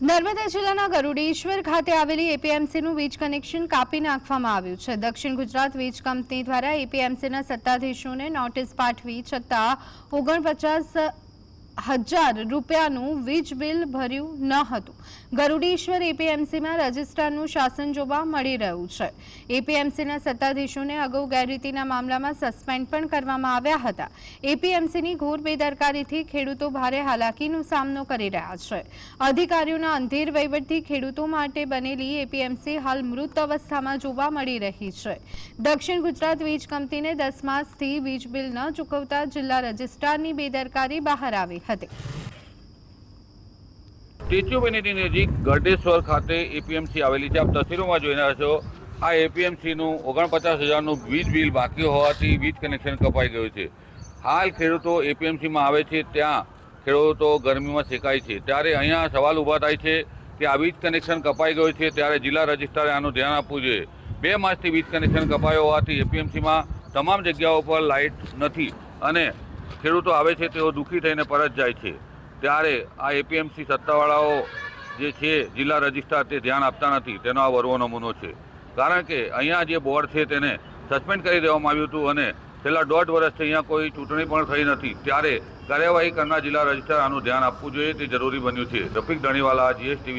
નર્મદા જિલ્લાના ગરુડેશ્વર ખાતે આવેલી એપીએમસીનું વીજ કનેક્શન કાપી નાખવામાં આવ્યું છે. દક્ષિણ ગુજરાત વીજ કંપની દ્વારા એપીએમસીના સત્તાધીશોને નોટિસ પાઠવી છતાં ઓગણપચાસ હજાર રૂપિયાનું વીજ બિલ ભર્યું ન હતું. ગરુડેશ્વર એપીએમસીમાં રજિસ્ટ્રારનું શાસન જોવા મળી રહ્યું છે. એપીએમસીના સત્તાધીશોને અગાઉ ગેરરીતિના મામલામાં સસ્પેન્ડ પણ કરવામાં આવ્યા હતા. એપીએમસીની ઘોર બેદરકારીથી ખેડૂતો ભારે હાલાકીનો સામનો કરી રહ્યા છે. અધિકારીઓના અંધેર વહીવટથી ખેડૂતો માટે બનેલી એપીએમસી હાલ મૃત અવસ્થામાં જોવા મળી રહી છે. દક્ષિણ ગુજરાત વીજ કંપનીને દસ માસથી વીજ બિલ ન ચૂકવતા જિલ્લા રજિસ્ટ્રારની બેદરકારી બહાર આવી હતી સ્ટેચ્યુ ઓફ યુનિટી નજીક ગરડેશ્વર ખાતે એપીએમસી આવેલી છે. આપ તસવીરોમાં જોઈ રહ્યા છો, આ એપીએમસીનું ઓગણપચાસ હજારનું વીજ બિલ બાકી હોવાથી વીજ કનેક્શન કપાઈ ગયું છે. હાલ ખેડૂતો એપીએમસીમાં આવે છે, ત્યાં ખેડૂતો ગરમીમાં શેકાય છે. ત્યારે અહીંયા સવાલ ઊભા થાય છે કે આ વીજ કનેક્શન કપાઈ ગયું છે, ત્યારે જિલ્લા રજિસ્ટ્રારે આનું ધ્યાન આપવું જોઈએ. બે માસથી વીજ કનેક્શન કપાયો હોવાથી એપીએમસીમાં તમામ જગ્યાઓ પર લાઇટ નથી અને ખેડૂતો આવે છે તેઓ દુઃખી થઈને પરત જાય છે. ત્યારે આ એપીએમસી સત્તાવાળાઓ જે છે, જિલ્લા રજિસ્ટ્રાર તે ધ્યાન આપતા નથી. તેનો આ વરવો નમૂનો છે. કારણ કે અહીંયા જે બોર્ડ છે તેને સસ્પેન્ડ કરી દેવામાં આવ્યું હતું અને છેલ્લા દોઢ વર્ષથી અહીંયા કોઈ ચૂંટણી પણ થઈ નથી. ત્યારે કાર્યવાહી કરનાર જિલ્લા રજિસ્ટ્રાર આનું ધ્યાન આપવું જોઈએ, તે જરૂરી બન્યું છે. રફીક ધણીવાલા, જીએસટીવી